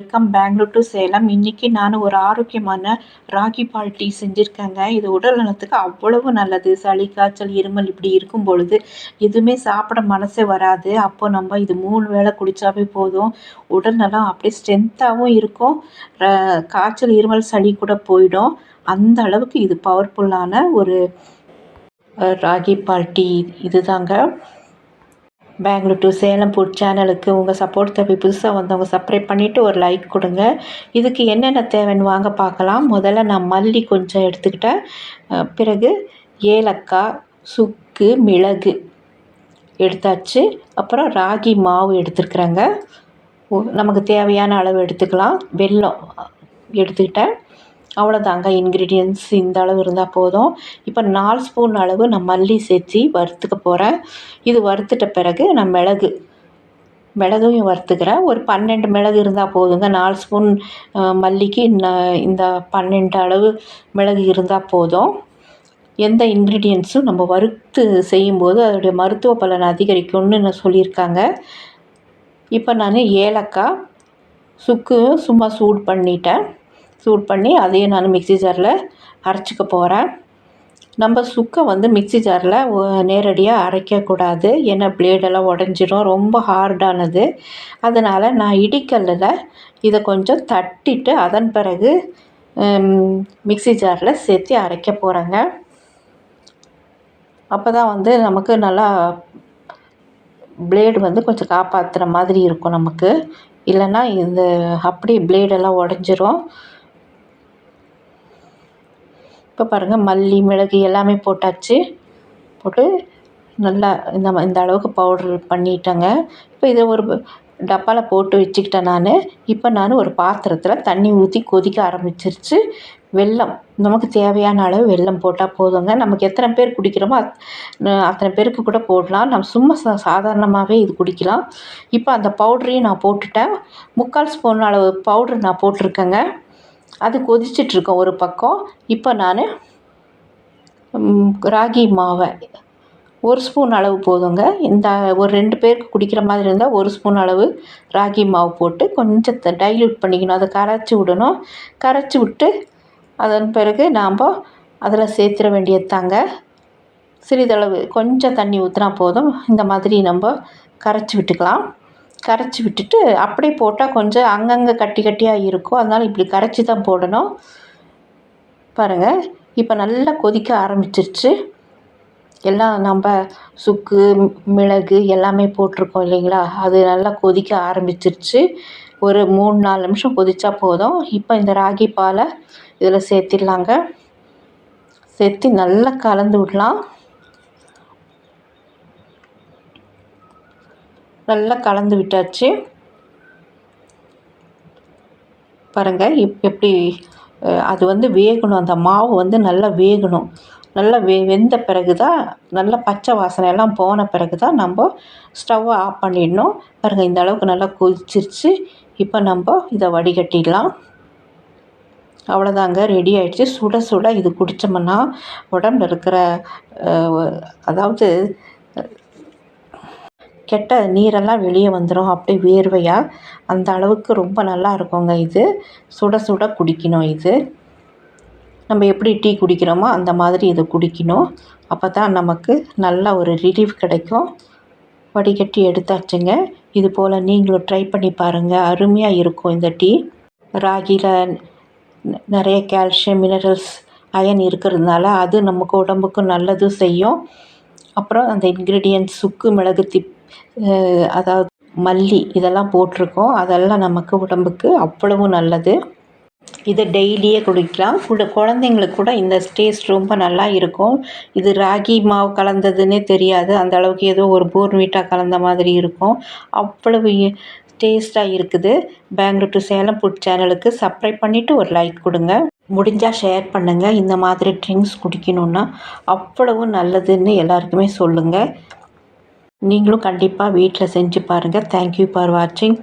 Welcome Bangalore to Salem இன்றைக்கி நான் ஒரு ஆரோக்கியமான ராகி பால் டீ செஞ்சுருக்கேங்க. இது உடல் நலத்துக்கு அவ்வளவு நல்லது. சளி காய்ச்சல் இருமல் இப்படி இருக்கும் பொழுது எதுவுமே சாப்பிட மனசே வராது. அப்போ நம்ம இது மூணு வேளை குடித்தாவே போதும். உடல் நலம் அப்படியே ஸ்ட்ரென்த்தாகவும் இருக்கும். காய்ச்சல் இருமல் சளி கூட போயிடும். அந்த அளவுக்கு இது பவர்ஃபுல்லான ஒரு ராகி பால் டீ இதுதாங்க. பெங்களூர் டு சேலம் ஃபுட் சேனலுக்கு உங்கள் சப்போர்ட் தேவை புதுசாக வந்தவங்க சப்ஸ்கிரைப் பண்ணிவிட்டு ஒரு லைக் கொடுங்க. இதுக்கு என்னென்ன தேவைன்னு வாங்க பார்க்கலாம். முதல்ல நான் மல்லி கொஞ்சம் எடுத்துக்கிட்டேன். பிறகு ஏலக்காய் சுக்கு மிளகு எடுத்தாச்சு. அப்புறம் ராகி மாவு எடுத்துருக்குறேங்க. நமக்கு தேவையான அளவு எடுத்துக்கலாம். வெல்லம் எடுத்துக்கிட்டேன். அவ்வளோதாங்க இன்க்ரீடியன்ஸ் இந்த அளவு இருந்தால் போதும். இப்போ நாலு ஸ்பூன் அளவு நான் மல்லி சேர்த்து வறுத்துக்க போகிறேன் இது வறுத்துட்ட பிறகு நான் மிளகு மிளகையும் வறுத்துக்கிறேன். ஒரு பன்னெண்டு மிளகு இருந்தால் போதுங்க. நாலு ஸ்பூன் மல்லிக்கு இந்த பன்னெண்டு அளவு மிளகு இருந்தால் போதும். எந்த இன்க்ரீடியன்ஸும் நம்ம வறுத்து செய்யும்போது அதோடைய மருத்துவ பலன் அதிகரிக்கும்னு நான் சொல்லியிருக்காங்க. இப்போ நான் ஏலக்காய் சுக்கு சும்மா சூடு பண்ணிட்டேன். சூட் பண்ணி அதையும் நான் மிக்ஸி ஜாரில் அரைச்சிக்க போகிறேன். நம்ம சுக்கை வந்து மிக்ஸி ஜாரில் நேரடியாக அரைக்கக்கூடாது. ஏன்னா பிளேடெல்லாம் உடஞ்சிரும். ரொம்ப ஹார்டானது அதனால் நான் இடிக்கல்லில் இதை கொஞ்சம் தட்டிட்டு அதன் பிறகு மிக்ஸி ஜாரில் சேர்த்து அரைக்க போகிறேங்க அப்போ தான் வந்து நமக்கு நல்லா பிளேடு வந்து கொஞ்சம் காப்பாற்றுற மாதிரி இருக்கும் நமக்கு. இல்லைன்னா இந்த அப்படியே பிளேடெல்லாம் உடஞ்சிரும். இப்போ பாருங்கள் மல்லி மிளகு எல்லாமே போட்டாச்சு. போட்டு நல்லா இந்த இந்த அளவுக்கு பவுட்ரு பண்ணிட்டேங்க. இப்போ இதை ஒரு டப்பாவில் போட்டு வச்சுக்கிட்டேன் நான். இப்போ நான் ஒரு பாத்திரத்தில் தண்ணி ஊற்றி கொதிக்க ஆரம்பிச்சிருச்சு. வெல்லம் நமக்கு தேவையான அளவு வெல்லம் போட்டால் போதுங்க. நமக்கு எத்தனை பேர் குடிக்கிறோமோ அத் அத்தனை பேருக்கு கூட போடலாம். நம்ம சும்மா சா சாதாரணமாகவே இது குடிக்கலாம். இப்போ அந்த பவுட்ரையும் நான் போட்டுட்டேன். முக்கால் ஸ்பூன் அளவு பவுட்ரு நான் போட்டிருக்கேங்க. அது கொதிச்சிட்ருக்கும் ஒரு பக்கம். இப்போ நான் ராகி மாவை ஒரு ஸ்பூன் அளவு போதுங்க. இந்த ஒரு ரெண்டு பேருக்கு குடிக்கிற மாதிரி இருந்தால் ஒரு ஸ்பூன் அளவு ராகி மாவு போட்டு கொஞ்சம் டைல்யூட் பண்ணிக்கணும். அதை கரைச்சி விடணும். கரைச்சி விட்டு அதன் பிறகு நாம் அதில் சேர்த்துட வேண்டியது தாங்க. சிறிதளவு கொஞ்சம் தண்ணி ஊற்றினா போதும். இந்த மாதிரி நம்ம கரைச்சி விட்டுக்கலாம். கரைச்சி விட்டுட்டு அப்படியே போட்டால் கொஞ்சம் அங்கங்கே கட்டி கட்டியாக இருக்கும். அதனால் இப்படி கரைச்சி தான் போடணும். பாருங்கள் இப்போ நல்லா கொதிக்க ஆரம்பிச்சிருச்சு. எல்லாம் நம்ம சுக்கு மிளகு எல்லாமே போட்டிருக்கோம் இல்லைங்களா? அது நல்லா கொதிக்க ஆரம்பிச்சிருச்சு. ஒரு மூணு நாலு நிமிஷம் கொதித்தா போதும். இப்போ இந்த ராகி பாலை இதில் சேர்த்திடலாங்க. சேர்த்து நல்லா கலந்து விடலாம். நல்லா கலந்து விட்டாச்சு. பாருங்கள் இப் எப்படி அது வந்து வேகணும். அந்த மாவு வந்து நல்லா வேகணும். நல்லா வெ வெந்த பிறகு தான் நல்லா பச்சை வாசனை எல்லாம் போன பிறகு தான் நம்ம ஸ்டவ்வை ஆஃப் பண்ணிடணும். பாருங்கள் இந்த அளவுக்கு நல்லா கொதிச்சிருச்சு. இப்போ நம்ம இதை வடிகட்டிடலாம். அவ்வளோதாங்க ரெடி ஆகிடுச்சு சுட சுட இது குடித்தோம்னா உடம்புல இருக்கிற அதாவது கெட்ட நீரெல்லாம் வெளியே வந்துடும் அப்படியே வேர்வையாக அந்த அளவுக்கு ரொம்ப நல்லா இருக்குங்க இது. சுட சுட குடிக்கணும் இது. நம்ம எப்படி டீ குடிக்கிறோமோ அந்த மாதிரி இதை குடிக்கணும். அப்போ தான் நமக்கு நல்ல ஒரு ரிலீஃப் கிடைக்கும். வடிகட்டி எடுத்தாச்சுங்க. இது போல் நீங்களும் ட்ரை பண்ணி பாருங்கள் அருமையாக இருக்கும் இந்த டீ. ராகியில் நிறைய கால்சியம் மினரல்ஸ் அயன் இருக்கிறதுனால அது நமக்கு உடம்புக்கு நல்லதும் செய்யும். அப்புறம் அந்த இன்க்ரீடியன்ட்ஸ் சுக்கு மிளகு திப் அதாவது மல்லி இதெல்லாம் போட்டிருக்கோம். அதெல்லாம் நமக்கு உடம்புக்கு அவ்வளவு நல்லது. இதை டெய்லியே குடிக்கலாம். கூட குழந்தைங்களுக்கு கூட இந்த டேஸ்ட் ரொம்ப நல்லா இருக்கும். இது ராகி மாவு கலந்ததுன்னே தெரியாது. அந்த அளவுக்கு ஏதோ ஒரு போர்ன்விட்டா கலந்த மாதிரி இருக்கும். அவ்வளவு டேஸ்ட்டாக இருக்குது. பெங்களூர் டு சேலம் ஃபுட் சேனலுக்கு சப்ஸ்கிரைப் பண்ணிவிட்டு ஒரு லைக் கொடுங்க. முடிஞ்சால் ஷேர் பண்ணுங்கள் இந்த மாதிரி ட்ரிங்க்ஸ் குடிக்கணுன்னா அவ்வளவு நல்லதுன்னு எல்லாருக்குமே சொல்லுங்கள் நீங்களும் கண்டிப்பாக வீட்டில் செஞ்சு பாருங்கள் தேங்க்யூ ஃபார் வாட்சிங்